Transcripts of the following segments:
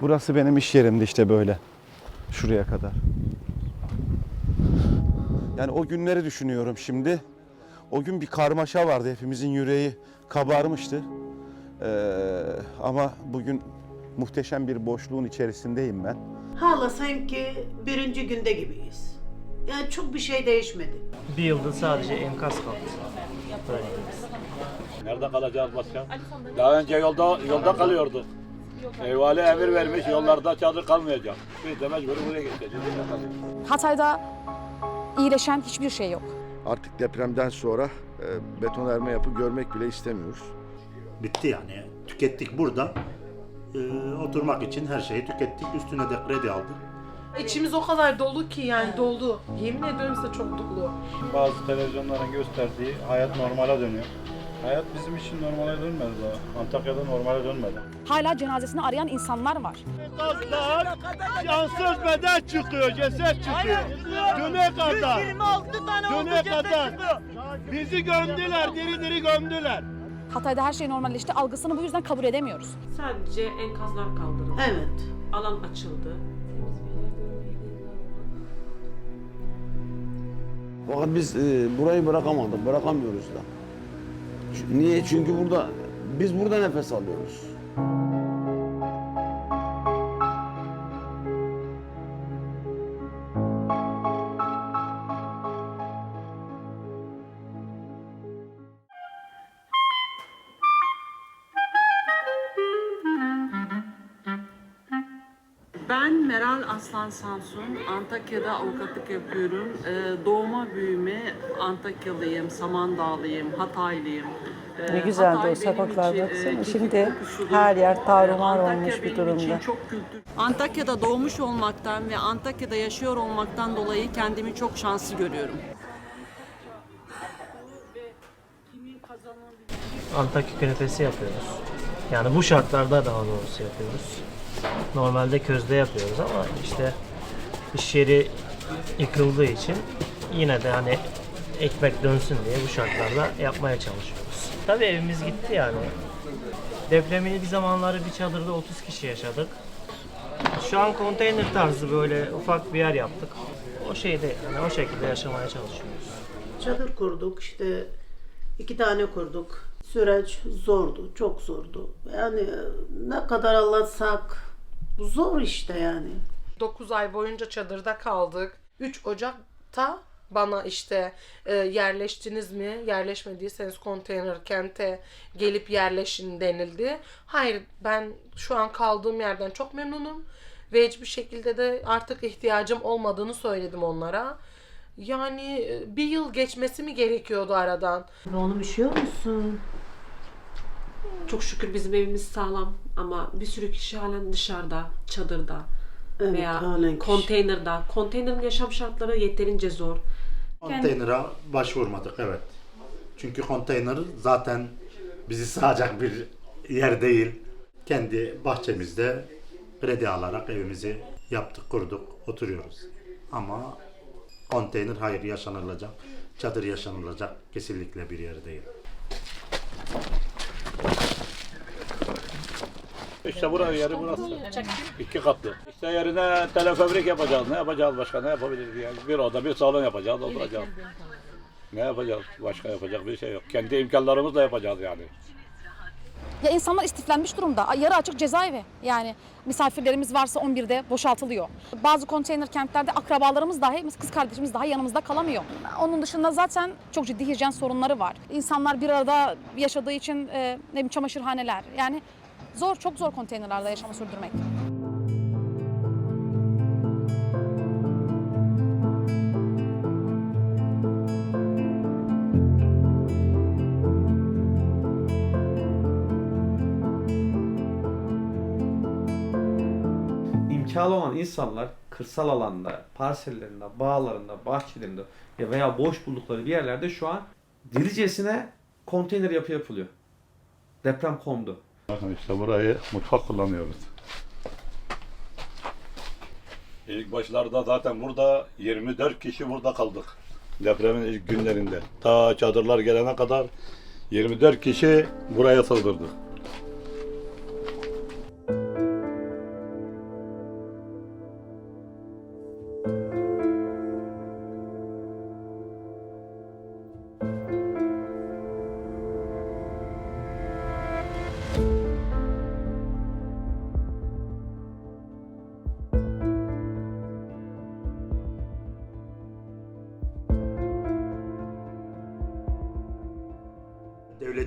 Burası benim iş yerimdi işte böyle. Şuraya kadar. Yani o günleri düşünüyorum şimdi. O gün bir karmaşa vardı. Hepimizin yüreği kabarmıştı. Ee, ama bugün muhteşem bir boşluğun içerisindeyim ben. Hala sanki birinci günde gibiyiz. Yani çok bir şey değişmedi. Bir yılda sadece enkaz kaldı. Böyle. Nerede kalacağız başka? Daha önce yolda yolda kalıyordu. Eyvali emir vermiş yollarda çadır kalmayacak. Biz de mecbur buraya geçeceğiz. Hatay'da iyileşen hiçbir şey yok. Artık depremden sonra e, betonarme yapı görmek bile istemiyoruz. bitti yani. Tükettik burada. Ee, oturmak için her şeyi tükettik. Üstüne de kredi aldık. İçimiz o kadar dolu ki yani doldu. Yemin ediyorum size çok dolu. Bazı televizyonların gösterdiği hayat normale dönüyor. Hayat bizim için normale dönmedi daha. Antakya'da normale dönmedi. Hala cenazesini arayan insanlar var. Gazlar cansız beden çıkıyor, ceset çıkıyor. Düne kadar. Düne kadar. Bizi gömdüler, diri diri gömdüler. Hatay'da her şey normalleşti. Algısını bu yüzden kabul edemiyoruz. Sadece enkazlar kaldırıldı. Evet. Alan açıldı. Fakat biz e, burayı bırakamadık, bırakamıyoruz da. Niye? Çünkü burada biz burada nefes alıyoruz. Aslan Samsun. Antakya'da avukatlık yapıyorum. Ee, doğma büyüme Antakyalıyım, Samandağlıyım, Hataylıyım. Ee, Ne güzeldi Hatay o sokaklar için, baksana. e, Şimdi her yer tarumar Antakya olmuş bir durumda. çok kültür. Antakya'da doğmuş olmaktan ve Antakya'da yaşıyor olmaktan dolayı kendimi çok şanslı görüyorum. Antakya künefesi yapıyoruz. Yani bu şartlarda daha doğrusu yapıyoruz. Normalde közde yapıyoruz ama işte iş yeri yıkıldığı için yine de hani ekmek dönsün diye bu şartlarda yapmaya çalışıyoruz. Tabii evimiz gitti yani. Depremini bir zamanları bir çadırda 30 kişi yaşadık. Şu an konteyner tarzı böyle ufak bir yer yaptık. O şeyde yani o şekilde yaşamaya çalışıyoruz. Çadır kurduk işte iki tane kurduk. Süreç zordu, çok zordu. Yani ne kadar anlatsak zor işte yani. 9 ay boyunca çadırda kaldık. 3 Ocak'ta bana işte e, yerleştiniz mi? Yerleşmediyseniz konteyner kente gelip yerleşin denildi. Hayır ben şu an kaldığım yerden çok memnunum. Ve hiçbir şekilde de artık ihtiyacım olmadığını söyledim onlara. Yani e, bir yıl geçmesi mi gerekiyordu aradan? Oğlum üşüyor musun? Çok şükür bizim evimiz sağlam ama bir sürü kişi halen dışarıda, çadırda Evet, veya halen kişi. konteynerda. Konteynerin yaşam şartları yeterince zor. Konteynera başvurmadık evet. Çünkü konteyner zaten bizi sığacak bir yer değil. Kendi bahçemizde kredi alarak evimizi yaptık, kurduk, oturuyoruz. Ama konteyner hayır yaşanılacak, çadır yaşanılacak kesinlikle bir yer değil. İşte burası yeri burası. İki katlı. İşte yerine telefabrik yapacağız. Ne yapacağız başka? Ne yapabiliriz yani? Bir oda, bir salon yapacağız, oturacağız. Ne yapacağız? Başka yapacak bir şey yok. Kendi imkanlarımızla yapacağız yani. Ya insanlar istiflenmiş durumda. Yarı açık cezaevi. Yani misafirlerimiz varsa 11'de boşaltılıyor. Bazı konteyner kentlerde akrabalarımız dahi, kız kardeşimiz dahi yanımızda kalamıyor. Onun dışında zaten çok ciddi hijyen sorunları var. İnsanlar bir arada yaşadığı için e, ne bileyim çamaşırhaneler. Yani zor, çok zor konteynerlerde yaşamı sürdürmek. İmkanı olan insanlar kırsal alanda, parsellerinde, bağlarında, bahçelerinde ya veya boş buldukları bir yerlerde şu an dilicesine konteyner yapı yapılıyor. Deprem kondu. Bakın işte burayı mutfak kullanıyoruz. İlk başlarda zaten burada 24 kişi burada kaldık. Depremin ilk günlerinde. Ta çadırlar gelene kadar 24 kişi buraya sığdırdık.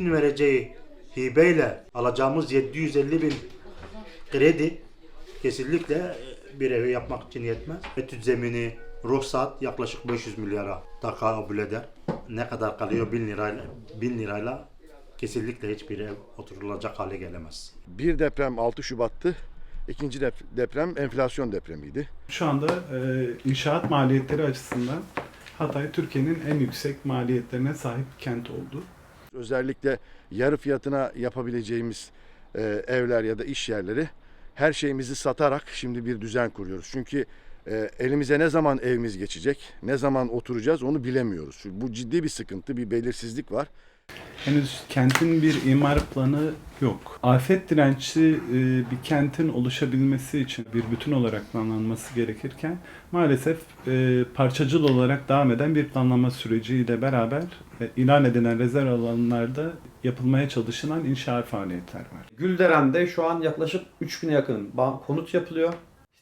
Devletin vereceği hibeyle alacağımız 750 bin kredi kesinlikle bir evi yapmak için yetmez. Etüt zemini, ruhsat yaklaşık 500 milyara takabül eder. Ne kadar kalıyor 1000 lirayla, 1000 lirayla kesinlikle hiçbir ev oturulacak hale gelemez. Bir deprem 6 Şubat'tı. İkinci dep- deprem enflasyon depremiydi. Şu anda e, inşaat maliyetleri açısından Hatay Türkiye'nin en yüksek maliyetlerine sahip kent oldu. Özellikle yarı fiyatına yapabileceğimiz e, evler ya da iş yerleri her şeyimizi satarak şimdi bir düzen kuruyoruz. Çünkü e, elimize ne zaman evimiz geçecek, ne zaman oturacağız onu bilemiyoruz. Çünkü bu ciddi bir sıkıntı, bir belirsizlik var. Henüz kentin bir imar planı yok. Afet dirençli e, bir kentin oluşabilmesi için bir bütün olarak planlanması gerekirken maalesef e, parçacıl olarak devam eden bir planlama süreciyle beraber e, ilan edilen rezerv alanlarda yapılmaya çalışılan inşaat faaliyetler var. Gülderen'de şu an yaklaşık 3000'e yakın konut yapılıyor.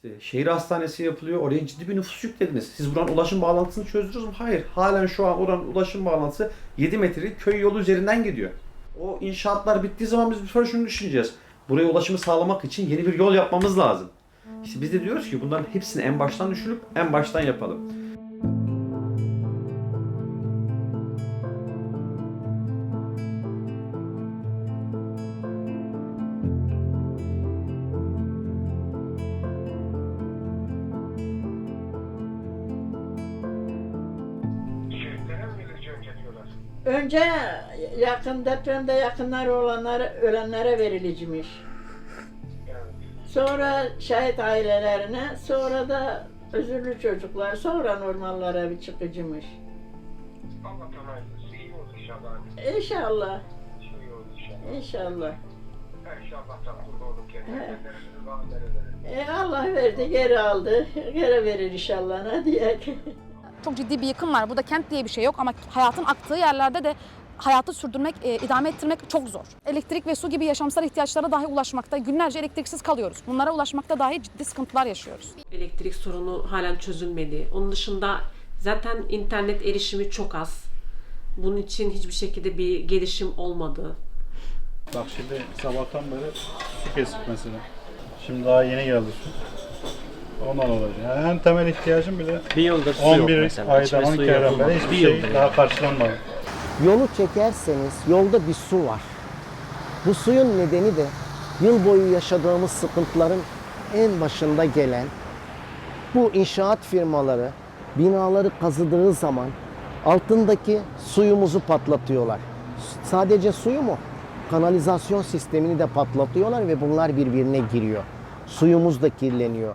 İşte şehir hastanesi yapılıyor. Oraya ciddi bir nüfus yüklediniz. Siz buranın ulaşım bağlantısını çözdünüz mü? Hayır. Halen şu an oranın ulaşım bağlantısı 7 metrelik köy yolu üzerinden gidiyor. O inşaatlar bittiği zaman biz bir sonra şunu düşüneceğiz. Buraya ulaşımı sağlamak için yeni bir yol yapmamız lazım. İşte biz de diyoruz ki bunların hepsini en baştan düşünüp en baştan yapalım. Önce yakın depremde yakınlar olanlara, ölenlere veriliciymiş. Sonra şahit ailelerine, sonra da özürlü çocuklar, sonra normallara bir çıkıcıymış. İnşallah. İnşallah. E, Allah verdi, geri aldı. Geri verir inşallah. Ne diyek? Çok ciddi bir yıkım var. Burada kent diye bir şey yok ama hayatın aktığı yerlerde de hayatı sürdürmek, e, idame ettirmek çok zor. Elektrik ve su gibi yaşamsal ihtiyaçlara dahi ulaşmakta, günlerce elektriksiz kalıyoruz. Bunlara ulaşmakta dahi ciddi sıkıntılar yaşıyoruz. Elektrik sorunu halen çözülmedi. Onun dışında zaten internet erişimi çok az. Bunun için hiçbir şekilde bir gelişim olmadı. Bak şimdi sabahtan beri su kesik mesela. Şimdi daha yeni geldi su. Ondan olacak. Yani en temel ihtiyacım bile Bir yıldır su yok 11 mesela. İçme aydan suyu 12 aydan yapılmadı. beri hiçbir Bir şey yıldır daha karşılanmadı. Yolu çekerseniz yolda bir su var. Bu suyun nedeni de yıl boyu yaşadığımız sıkıntıların en başında gelen bu inşaat firmaları binaları kazıdığı zaman altındaki suyumuzu patlatıyorlar. Sadece suyu mu? Kanalizasyon sistemini de patlatıyorlar ve bunlar birbirine giriyor. Suyumuz da kirleniyor.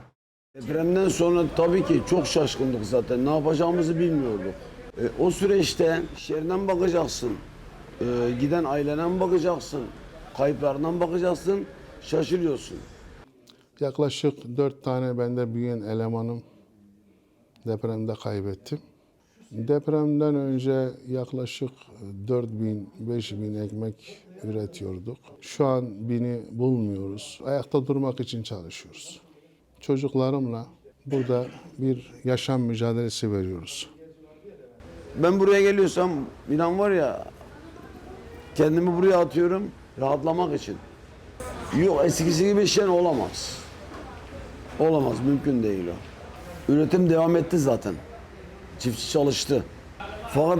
Depremden sonra tabii ki çok şaşkındık zaten. Ne yapacağımızı bilmiyorduk. E, o süreçte iş yerinden bakacaksın. E, giden ailenden bakacaksın. Kayıplarından bakacaksın. Şaşırıyorsun. Yaklaşık 4 tane bende büyüyen elemanım depremde kaybettim. Depremden önce yaklaşık 4 bin, 5 bin ekmek üretiyorduk. Şu an bini bulmuyoruz. Ayakta durmak için çalışıyoruz. Çocuklarımla burada bir yaşam mücadelesi veriyoruz. Ben buraya geliyorsam inan var ya kendimi buraya atıyorum rahatlamak için. Yok eskisi gibi şey olamaz. Olamaz mümkün değil o. Üretim devam etti zaten. Çiftçi çalıştı. Fakat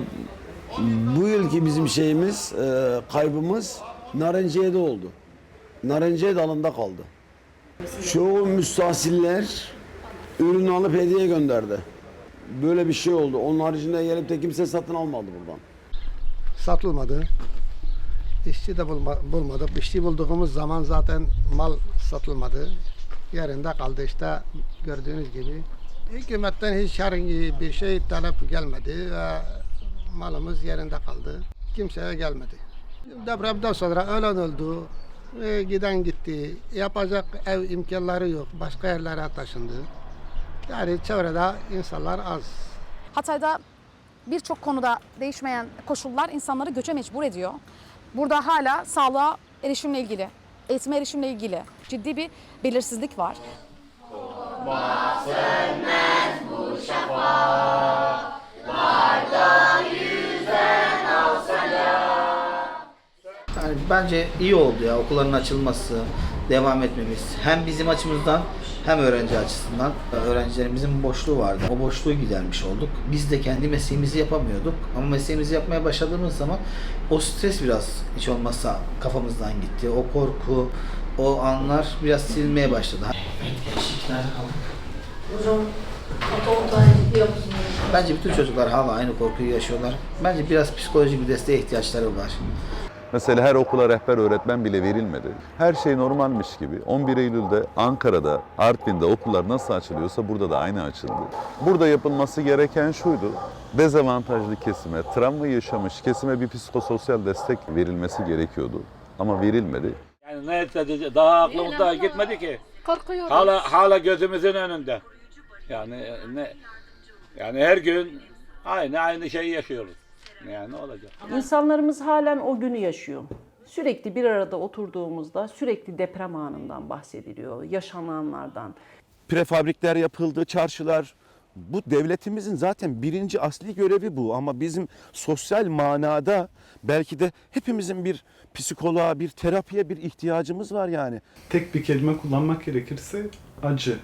bu yılki bizim şeyimiz, e, kaybımız Narenciye'de oldu. Narenciye dalında kaldı. Çoğu müstahsiller ürünü alıp hediye gönderdi. Böyle bir şey oldu. Onun haricinde gelip de kimse satın almadı buradan. Satılmadı. İşçi de bulma, bulmadık. İşçi bulduğumuz zaman zaten mal satılmadı. Yerinde kaldı işte gördüğünüz gibi. Hükümetten hiç herhangi bir şey talep gelmedi ve malımız yerinde kaldı. Kimseye gelmedi. Depremden sonra ölen oldu, e, giden gitti. Yapacak ev imkanları yok. Başka yerlere taşındı. Yani çevrede insanlar az. Hatay'da birçok konuda değişmeyen koşullar insanları göçe mecbur ediyor. Burada hala sağlığa erişimle ilgili, eğitime erişimle ilgili ciddi bir belirsizlik var. Bence iyi oldu ya okulların açılması, devam etmemiz. Hem bizim açımızdan hem öğrenci açısından. Öğrencilerimizin boşluğu vardı. O boşluğu gidermiş olduk. Biz de kendi mesleğimizi yapamıyorduk. Ama mesleğimizi yapmaya başladığımız zaman o stres biraz hiç olmazsa kafamızdan gitti. O korku, o anlar biraz silinmeye başladı. Hocam? Bence bütün çocuklar hala aynı korkuyu yaşıyorlar. Bence biraz psikolojik bir desteğe ihtiyaçları var. Mesela her okula rehber öğretmen bile verilmedi. Her şey normalmiş gibi. 11 Eylül'de Ankara'da, Artvin'de okullar nasıl açılıyorsa burada da aynı açıldı. Burada yapılması gereken şuydu. Dezavantajlı kesime, travma yaşamış kesime bir psikososyal destek verilmesi gerekiyordu. Ama verilmedi. Yani ne istedi daha aklımız daha gitmedi ki. Korkuyoruz. Hala hala gözümüzün önünde. Yani ne yani her gün aynı aynı şeyi yaşıyoruz. Yani ne olacak? İnsanlarımız halen o günü yaşıyor. Sürekli bir arada oturduğumuzda sürekli deprem anından bahsediliyor, yaşananlardan. Prefabrikler yapıldı, çarşılar. Bu devletimizin zaten birinci asli görevi bu ama bizim sosyal manada belki de hepimizin bir psikoloğa, bir terapiye bir ihtiyacımız var yani. Tek bir kelime kullanmak gerekirse acı.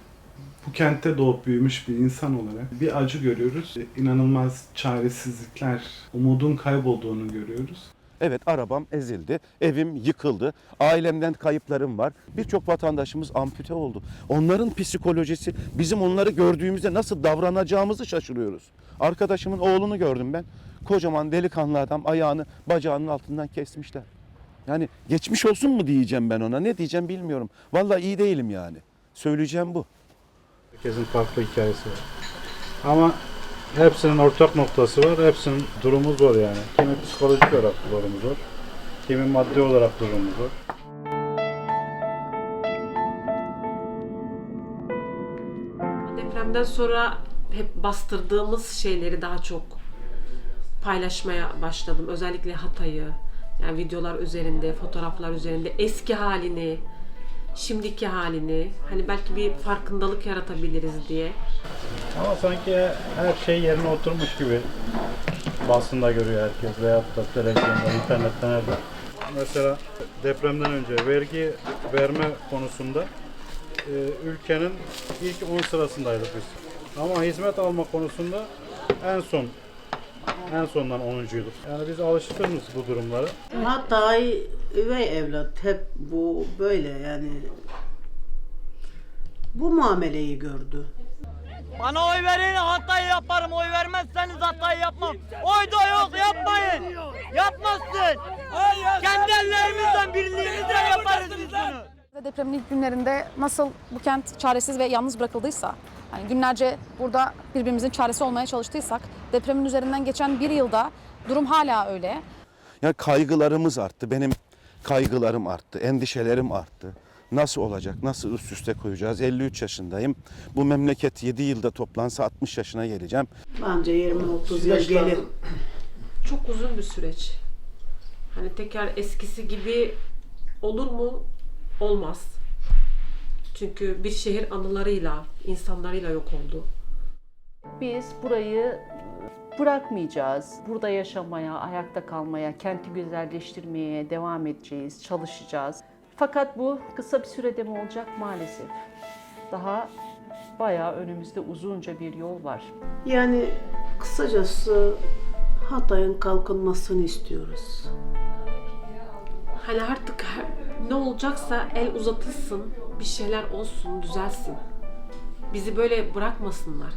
Bu kentte doğup büyümüş bir insan olarak bir acı görüyoruz. İnanılmaz çaresizlikler, umudun kaybolduğunu görüyoruz. Evet arabam ezildi, evim yıkıldı, ailemden kayıplarım var. Birçok vatandaşımız ampute oldu. Onların psikolojisi bizim onları gördüğümüzde nasıl davranacağımızı şaşırıyoruz. Arkadaşımın oğlunu gördüm ben. Kocaman delikanlı adam ayağını bacağının altından kesmişler. Yani geçmiş olsun mu diyeceğim ben ona ne diyeceğim bilmiyorum. Vallahi iyi değilim yani. Söyleyeceğim bu. Herkesin farklı hikayesi var. Ama hepsinin ortak noktası var. Hepsinin durumu zor yani. Kimi psikolojik olarak durumu zor. Kimi maddi olarak durumu zor. Depremden sonra hep bastırdığımız şeyleri daha çok paylaşmaya başladım. Özellikle Hatay'ı, yani videolar üzerinde, fotoğraflar üzerinde eski halini, şimdiki halini, hani belki bir farkındalık yaratabiliriz diye. Ama sanki her şey yerine oturmuş gibi basında görüyor herkes veyahut da televizyonda, internette nerede. Mesela depremden önce vergi verme konusunda e, ülkenin ilk 10 sırasındaydık biz. Ama hizmet alma konusunda en son en sondan 10'uncuyduk. Yani biz alıştığımız bu durumlara. Hatay üvey evlat hep bu böyle yani. Bu muameleyi gördü. Bana oy verin hatayı yaparım. Oy vermezseniz hatayı yapmam. Oy da yok yapmayın. Yapmazsın. Kendi ellerimizden birliğimizle yaparız biz bunu. Depremin ilk günlerinde nasıl bu kent çaresiz ve yalnız bırakıldıysa, hani günlerce burada birbirimizin çaresi olmaya çalıştıysak, depremin üzerinden geçen bir yılda durum hala öyle. Yani kaygılarımız arttı. Benim kaygılarım arttı, endişelerim arttı. Nasıl olacak? Nasıl üst üste koyacağız? 53 yaşındayım. Bu memleket 7 yılda toplansa 60 yaşına geleceğim. Bence 20-30 yıl gelir. Çok uzun bir süreç. Hani tekrar eskisi gibi olur mu? Olmaz. Çünkü bir şehir anılarıyla, insanlarıyla yok oldu. Biz burayı bırakmayacağız. Burada yaşamaya, ayakta kalmaya, kenti güzelleştirmeye devam edeceğiz, çalışacağız. Fakat bu kısa bir sürede mi olacak maalesef. Daha bayağı önümüzde uzunca bir yol var. Yani kısacası Hatay'ın kalkınmasını istiyoruz. Hani artık her- ne olacaksa el uzatılsın, bir şeyler olsun, düzelsin. Bizi böyle bırakmasınlar.